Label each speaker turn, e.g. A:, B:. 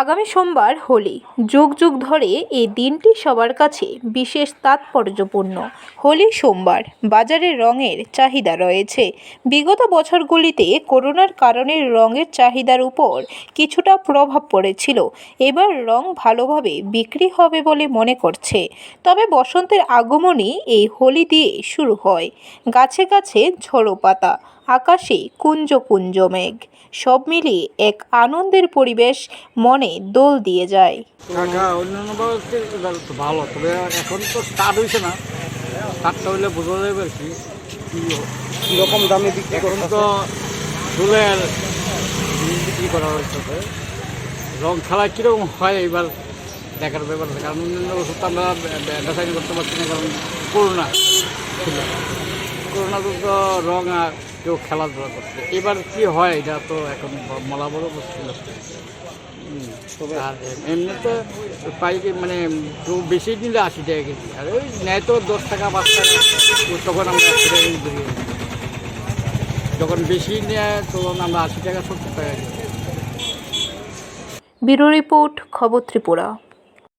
A: আগামী সোমবার হোলি। যুগ যুগ ধরে এই দিনটি সবার কাছে বিশেষ তাৎপর্যপূর্ণ। হোলি সোমবার বাজারে রঙের চাহিদা রয়েছে। বিগত বছরগুলিতে করোনার কারণে রঙের চাহিদার উপর কিছুটা প্রভাব পড়েছিল। এবার রং ভালোভাবে বিক্রি হবে বলে মনে করছে। তবে বসন্তের আগমনই এই হোলি দিয়ে শুরু হয়। গাছে গাছে ঝোড়ো পাতা আকাশে কুঞ্জ কুঞ্জ মেঘ। সব মিলিয়ে এক আনন্দের পরিবেশ মনে দোল দিয়ে যায়।
B: ভালো তবে এখন তো স্টার্ট হয়েছে না। স্টার্টটা হইলে বোঝা যাবে আর কি কি
C: কীরকম দামে বিক্রি
B: এখন তো ফুলের জিনিস বিক্রি করা হচ্ছে রং খেলা কীরকম হয় এবার দেখার ব্যাপার আছে কারণ অন্যান্য ওষুধ তো আমরা বেসাইনি করতে পারছি না কারণ করোনা ছিল। করোনাতে তো রং আর কেউ খেলাধুলা করছে। এবার কি হয়, এটা তো এখন মলা বড় মুশকিল। আর এমনিতে পাইকে মানে কেউ বেশি নিলে আশি টাকা কেজি। আর ওই নেয় তো দশ টাকা, পাঁচ টাকা। তখন আমরা একশো টাকা যখন বেশি নেয়, তখন আমরা আশি টাকা, সত্তর টাকা কেজি।
A: ব্যুরো রিপোর্ট, খবর ত্রিপুরা।